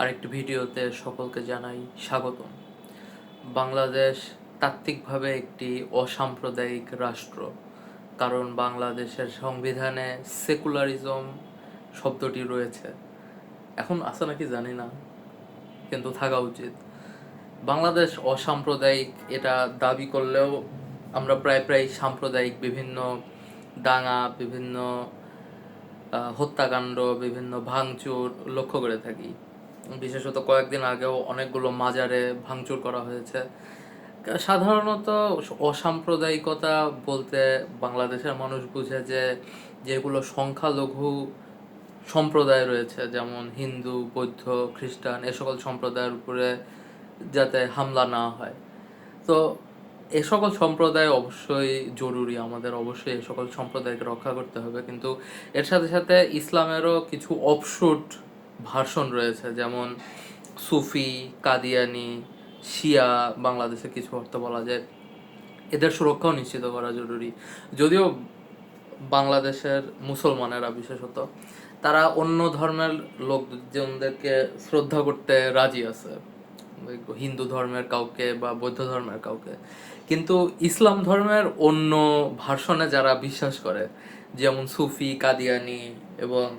আরেকটি ভিডিওতে সকলকে জানাই স্বাগতম। বাংলাদেশ তাত্ত্বিকভাবে একটি অসাম্প্রদায়িক রাষ্ট্র, কারণ বাংলাদেশের সংবিধানে সেকুলারিজম শব্দটি রয়েছে। এখন আছে নাকি জানি না, কিন্তু থাকা উচিত। বাংলাদেশ অসাম্প্রদায়িক, এটা দাবি করলেও আমরা প্রায় প্রায় সাম্প্রদায়িক বিভিন্ন দাঙ্গা, বিভিন্ন হত্যাকাণ্ড, বিভিন্ন ভাঙচুর লক্ষ্য করে থাকি। বিশেষত কয়েকদিন আগেও অনেকগুলো মাজারে ভাঙচুর করা হয়েছে। সাধারণত অসাম্প্রদায়িকতা বলতে বাংলাদেশের মানুষ বুঝে যে যেগুলো সংখ্যালঘু সম্প্রদায় রয়েছে, যেমন হিন্দু, বৌদ্ধ, খ্রিস্টান, এ সকল সম্প্রদায়ের উপরে যাতে হামলা না হয়। তো এ সকল সম্প্রদায় অবশ্যই জরুরি, আমাদের অবশ্যই এ সকল সম্প্রদায়কে রক্ষা করতে হবে। কিন্তু এর সাথে সাথে ইসলামেরও কিছু অপশুট ভার্সন রয়েছে, যেমন সুফি, কাদিয়ানি, শিয়া, বাংলাদেশে কিছু অর্থ বলা যায়। এদের সুরক্ষাও নিশ্চিত করা জরুরি। যদিও বাংলাদেশের মুসলমানেরা বিশেষত, তারা অন্য ধর্মের লোকজনদেরকে শ্রদ্ধা করতে রাজি আছে। হিন্দু ধর্মের কাউকে বা বৌদ্ধ ধর্মের কাউকে। কিন্তু ইসলাম ধর্মের অন্য ভার্সনে যারা বিশ্বাস করে, যেমন সুফি, কাদিয়ানি এবং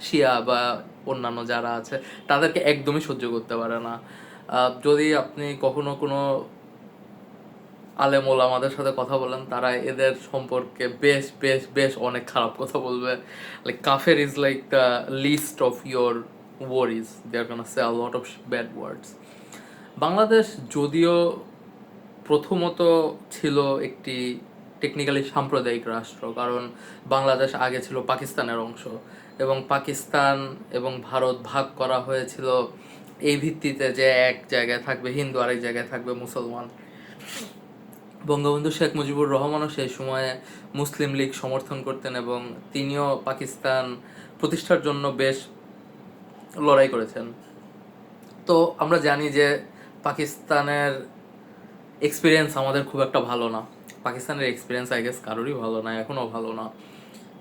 শিয়া বা অন্যান্য যারা আছে, তাদেরকে একদমই সহ্য করতে পারে না। যদি আপনি কখনো কোনো আলেমোল আমাদের সাথে কথা বলেন, তারা এদের সম্পর্কে বেশ বেশ বেশ অনেক খারাপ কথা বলবে। লাইক কাফের is like the list of your worries they are say a lot of bad words Bangladesh যদিও প্রথমত ছিল একটি টেকনিক্যালি সাম্প্রদায়িক রাষ্ট্র, কারণ বাংলাদেশ আগে ছিল পাকিস্তানের অংশ। এবং পাকিস্তান এবং ভারত ভাগ করা হয়েছিল এই ভিত্তিতে যে এক জায়গায় থাকবে হিন্দু, আরেক জায়গায় থাকবে মুসলমান। বঙ্গবন্ধু শেখ মুজিবুর রহমানও সেই সময়ে মুসলিম লীগ সমর্থন করতেন এবং তিনিও পাকিস্তান প্রতিষ্ঠার জন্য বেশ লড়াই করেছেন। তো আমরা জানি যে পাকিস্তানের এক্সপিরিয়েন্স আমাদের খুব একটা ভালো না। পাকিস্তানের এক্সপিরিয়েন্স আই গেস কারোরই ভালো না, এখনও ভালো না।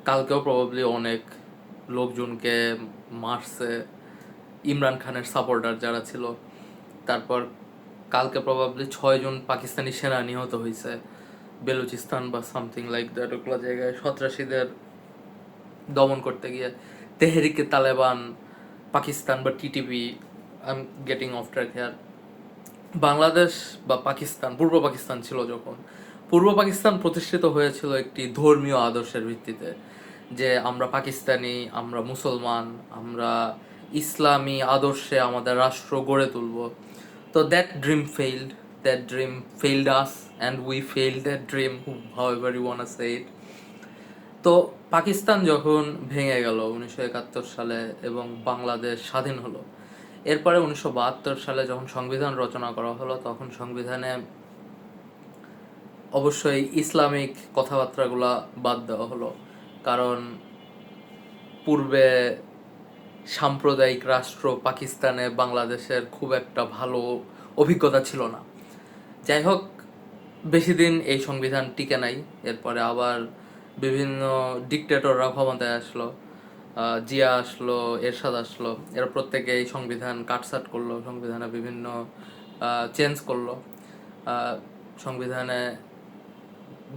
কালকেও প্রবাবলি অনেক লোকজনকে মারছে, ইমরান খানের সাপোর্টার যারা ছিল। তারপর কালকে প্রবাবলি ছয়জন পাকিস্তানি সেনা নিহত হয়েছে, বেলুচিস্তান বা সামথিং লাইক দ্যাট ওগুলো জায়গায় সন্ত্রাসীদের দমন করতে গিয়ে। তেহরিকে তালেবান, পাকিস্তান বা TTP I am getting off track here Bangladesh বা পাকিস্তান, পূর্ব পাকিস্তান ছিল যখন। পূর্ব পাকিস্তান প্রতিষ্ঠিত হয়েছিল একটি ধর্মীয় আদর্শের ভিত্তিতে। যে আমরা পাকিস্তানি, আমরা মুসলমান, আমরা ইসলামী আদর্শে আমাদের রাষ্ট্র গড়ে তুলব। তো that dream failed that dream failed us and we failed that dream how ever you want say it তো পাকিস্তান যখন ভেঙে গেল উনিশশো একাত্তর সালে এবং বাংলাদেশ স্বাধীন হলো, এরপরে উনিশশো বাহাত্তর সালে যখন সংবিধান রচনা করা হলো, তখন সংবিধানে অবশ্যই ইসলামিক কথাবার্তাগুলা বাদ দেওয়া হলো। কারণ পূর্বে সাম্প্রদায়িক রাষ্ট্র পাকিস্তানে বাংলাদেশের খুব একটা ভালো অভিজ্ঞতা ছিল না। যাই হোক, বেশি দিন এই সংবিধান টিকে নাই। এরপরে আবার বিভিন্ন ডিকটেটররা ক্ষমতায় আসলো জিয়া আসলো, এরশাদ আসলো, এরা প্রত্যেকে এই সংবিধান কাটসাট করল, সংবিধানে বিভিন্ন চেঞ্জ করল। সংবিধানে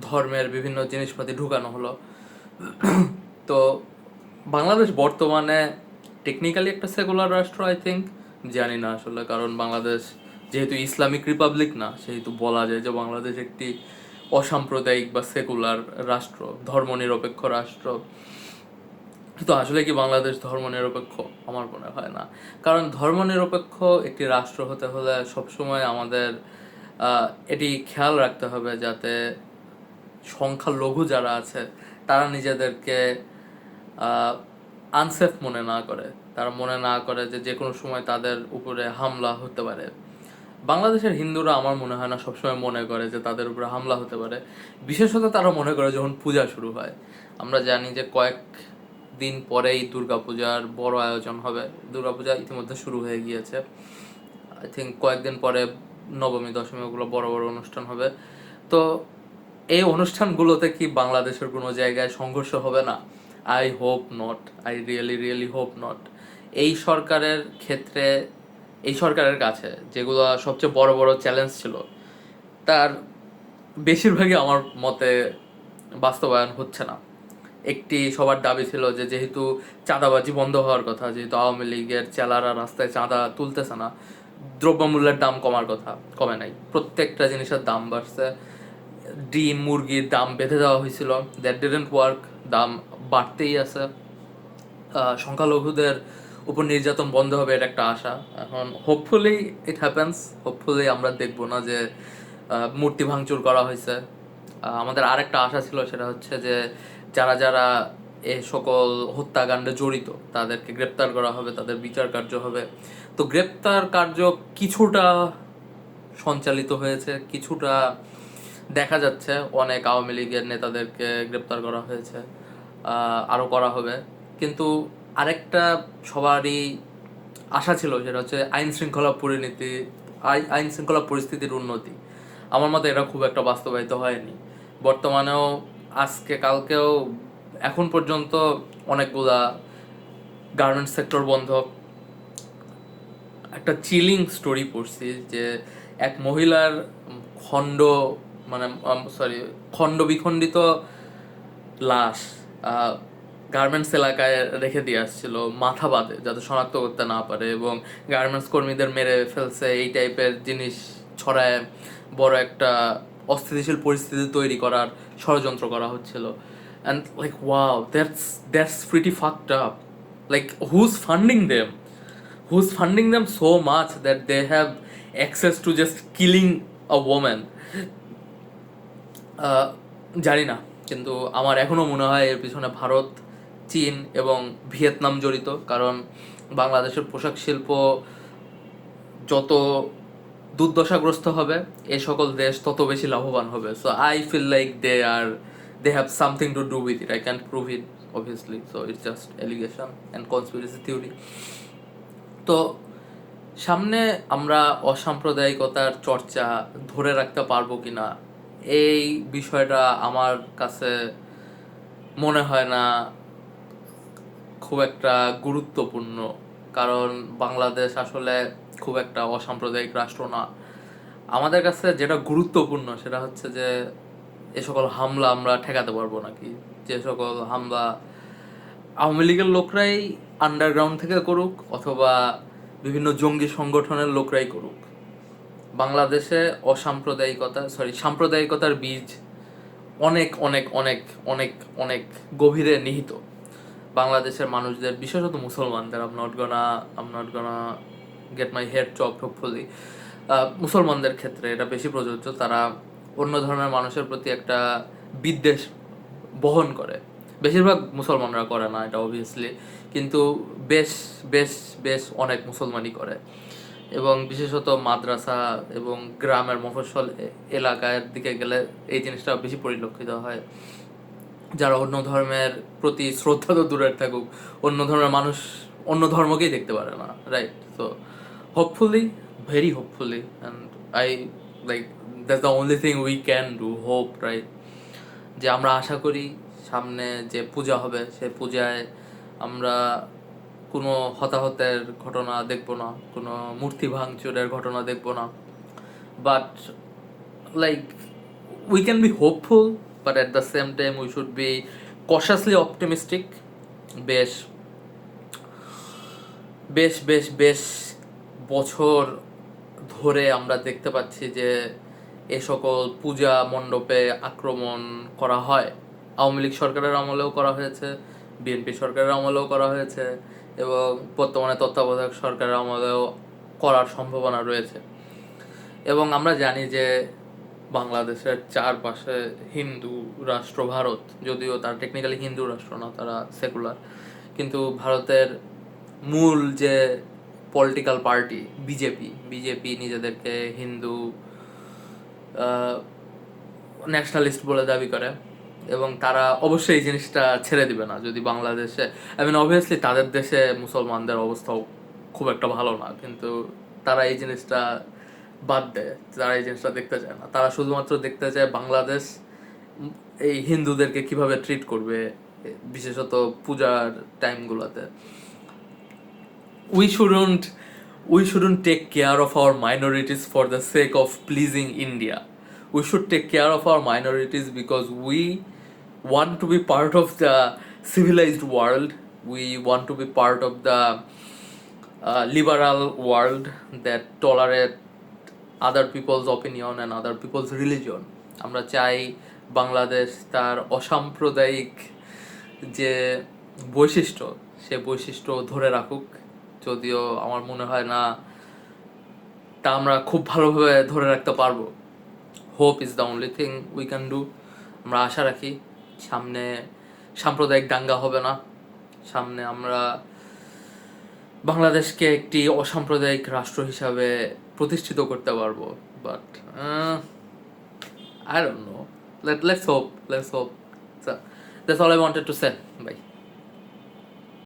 ধর্মের বিভিন্ন জিনিসপাতি ঢুকানো হলো। তো বাংলাদেশ বর্তমানে টেকনিক্যালি একটা সেকুলার রাষ্ট্র আই থিঙ্ক জানি না আসলে, কারণ বাংলাদেশ যেহেতু ইসলামিক রিপাবলিক না, সেহেতু বলা যায় যে বাংলাদেশ একটি অসাম্প্রদায়িক বা সেকুলার রাষ্ট্র, ধর্মনিরপেক্ষ রাষ্ট্র। তো আসলে কি বাংলাদেশ ধর্মনিরপেক্ষ? আমার মনে হয় না। কারণ ধর্মনিরপেক্ষ একটি রাষ্ট্র হতে হলে সবসময় আমাদের এটি খেয়াল রাখতে হবে যাতে সংখ্যালঘু যারা আছে তারা নিজেদেরকে আনসেফ মনে না করে। তারা মনে না করে যে যে কোনো সময় তাদের উপরে হামলা হতে পারে। বাংলাদেশের হিন্দুরা আমার মনে হয় না সবসময় মনে করে যে তাদের উপরে হামলা হতে পারে। বিশেষত তারা মনে করে যখন পূজা শুরু হয়। আমরা জানি যে কয়েক দিন পরেই দুর্গাপূজার বড় আয়োজন হবে। দুর্গাপূজা ইতিমধ্যে শুরু হয়ে গিয়েছে। আই থিঙ্ক কয়েকদিন পরে নবমী, দশমী ওগুলো বড় বড় অনুষ্ঠান হবে। তো এই অনুষ্ঠানগুলোতে কি বাংলাদেশের কোনো জায়গায় সংঘর্ষ হবে না? I hope not I really really hope not এই সরকারের ক্ষেত্রে, এই সরকারের কাছে যেগুলো সবচেয়ে বড় বড় চ্যালেঞ্জ ছিল, তার বেশিরভাগই আমার মতে বাস্তবায়ন হচ্ছে না। একটি সবার দাবি ছিল যে যেহেতু চাঁদাবাজি বন্ধ হওয়ার কথা, যেহেতু আওয়ামী লীগের চেলারা রাস্তায় চাঁদা তুলতেছে না, দ্রব্যমূল্যের দাম কমার কথা কমে নাই। প্রত্যেকটা জিনিসের দাম বাড়ছে। ডিম, মুরগির দাম বেঁধে দেওয়া হয়েছিল। দ্যাট ডিডেন্ট ওয়ার্ক দাম বাড়তেই আছে। সংখ্যালঘুদের উপর নির্যাতন বন্ধ হবে এটা একটা আশা। এখন হোপফুলি ইট হ্যাপেন্স হোপফুলি আমরা দেখব না যে মূর্তি ভাঙচুর করা হয়েছে। আমাদের আরেকটা আশা ছিল সেটা হচ্ছে যে, যারা যারা এ সকল হত্যাকাণ্ডে জড়িত, তাদেরকে গ্রেপ্তার করা হবে, তাদের বিচার কার্য হবে। তো গ্রেপ্তার কার্য কিছুটা সঞ্চালিত হয়েছে, কিছুটা দেখা যাচ্ছে অনেক আওয়ামী লীগের নেতাদেরকে গ্রেপ্তার করা হয়েছে আহ, আরও করা হবে। কিন্তু আরেকটা সবারই আশা ছিল সেটা হচ্ছে আইন শৃঙ্খলা পরিণতি আইন শৃঙ্খলা পরিস্থিতির উন্নতি। আমার মতে এটা খুব একটা বাস্তবায়িত হয়নি। বর্তমানেও আজকে কালকেও এখন পর্যন্ত অনেকগুলা গার্মেন্টস সেক্টর বন্ধ। একটা চিলিং স্টোরি পড়ছি যে এক মহিলার খণ্ড মানে সরি খণ্ড বিখণ্ডিত লাশ গার্মেন্টস এলাকায় রেখে দিয়ে আসছিল মাথা বাদে যাতে শনাক্ত করতে না পারে এবং গার্মেন্টস কর্মীদের মেরে ফেলছে এই টাইপের জিনিস ছড়ায় বড় একটা অস্থিতিশীল পরিস্থিতি তৈরি করার ষড়যন্ত্র করা হচ্ছিল। And like wow that's that's pretty fucked up like who's funding them who's funding them so much that they have access to just killing woman? আহ, জানি না, কিন্তু আমার এখনও মনে হয় এর পিছনে ভারত, চীন এবং ভিয়েতনাম জড়িত, কারণ বাংলাদেশের পোশাক শিল্প যত দুর্দশাগ্রস্ত হবে, এ সকল দেশ তত বেশি লাভবান হবে। So I feel like they are they have something to do with it I can't prove it obviously so it's just allegation and conspiracy theory তো, সামনে আমরা অসাম্প্রদায়িকতার চর্চা ধরে রাখতে পারব কিনা এই বিষয়টা আমার কাছে মনে হয় না খুব একটা গুরুত্বপূর্ণ। কারণ বাংলাদেশ আসলে খুব একটা অসাম্প্রদায়িক রাষ্ট্র না। আমাদের কাছে যেটা গুরুত্বপূর্ণ সেটা হচ্ছে যে এ সকল হামলা আমরা ঠেকাতে পারব নাকি? যে সকল হামলা আওয়ামী লীগের লোকরাই আন্ডারগ্রাউন্ড থেকে করুক অথবা বিভিন্ন জঙ্গি সংগঠনের লোকরাই করুক। বাংলাদেশে অসাম্প্রদায়িকতা সরি সাম্প্রদায়িকতার বীজ অনেক অনেক অনেক অনেক অনেক গভীরে নিহিত। বাংলাদেশের মানুষদের, বিশেষত মুসলমানদের I'm not gonna I'm not gonna get my head chop hopefully মুসলমানদের ক্ষেত্রে এটা বেশি প্রযোজ্য। তারা অন্য ধর্মের মানুষের প্রতি একটা বিদ্বেষ বহন করে। বেশিরভাগ মুসলমানরা করে না এটা অবভিয়াসলি কিন্তু বেশ বেশ বেশ অনেক মুসলমানই করে। এবং বিশেষত মাদ্রাসা এবং গ্রামের মফস্বল এলাকার দিকে গেলে এই জিনিসটা বেশি পরিলক্ষিত হয়। যারা অন্য ধর্মের প্রতি শ্রদ্ধা তো দূরের থাকুক, অন্য ধর্মের মানুষ অন্য ধর্মকেই দেখতে পারে না রাইট তো hopefully very hopefully and I like that's the only thing we can do hope right যে আমরা আশা করি সামনে যে পূজা হবে, সে পূজায় আমরা কোনো হতাহতের ঘটনা দেখব না, কোনো মূর্তি ভাঙচুরের ঘটনা দেখব না। But like we can be hopeful but at the same time we should be cautiously optimistic বেশ বেশ বেশ বেশ বছর ধরে আমরা দেখতে পাচ্ছি যে এ সকল পূজা মণ্ডপে আক্রমণ করা হয়। আওয়ামী লীগ সরকারের আমলেও করা হয়েছে, বিএনপি সরকারের আমলেও করা হয়েছে। এবং বর্তমানে তত্ত্বাবধায়ক সরকারের আমলেও করার সম্ভাবনা রয়েছে। এবং আমরা জানি যে বাংলাদেশের চারপাশে হিন্দু রাষ্ট্র, ভারত, যদিও তারা টেকনিক্যালি হিন্দু রাষ্ট্র না, তারা সেকুলার কিন্তু ভারতের মূল যে পলিটিক্যাল পার্টি বিজেপি বিজেপি নিজেদেরকে হিন্দু ন্যাশনালিস্ট বলে দাবি করে। এবং তারা অবশ্যই এই জিনিসটা ছেড়ে দিবে না, যদি বাংলাদেশে আই মিন অবভিয়াসলি তাদের দেশে মুসলমানদের অবস্থাও খুব একটা ভালো না, কিন্তু তারা এই জিনিসটা বাদ দেয়, তারা এই জিনিসটা দেখতে চায় না। তারা শুধুমাত্র দেখতে চায় বাংলাদেশ, এই হিন্দুদেরকে কীভাবে ট্রিট করবে, বিশেষত পূজার টাইমগুলোতে। We shouldn't we shouldn't take care of our minorities for the sake of pleasing India We should take care of our minorities because we want to be part of the civilized world. We want to be part of the uh, liberal world that tolerate other people's opinion and other people's religion. আমরা চাই বাংলাদেশ তার অসাম্প্রদায়িক যে বৈশিষ্ট্য সে বৈশিষ্ট্য ধরে রাখুক যদিও আমার মনে হয় না তা আমরা খুব ভালোভাবে ধরে রাখতে পারব hope is the only thing we can do আমরা আশা রাখি সামনে সাম্প্রদায়িক দাঙ্গা হবে না। সামনে আমরা বাংলাদেশকে একটি অসাম্প্রদায়িক রাষ্ট্র হিসাবে প্রতিষ্ঠিত করতে পারব but I don't know let let's hope let's hope that's all I wanted to say bye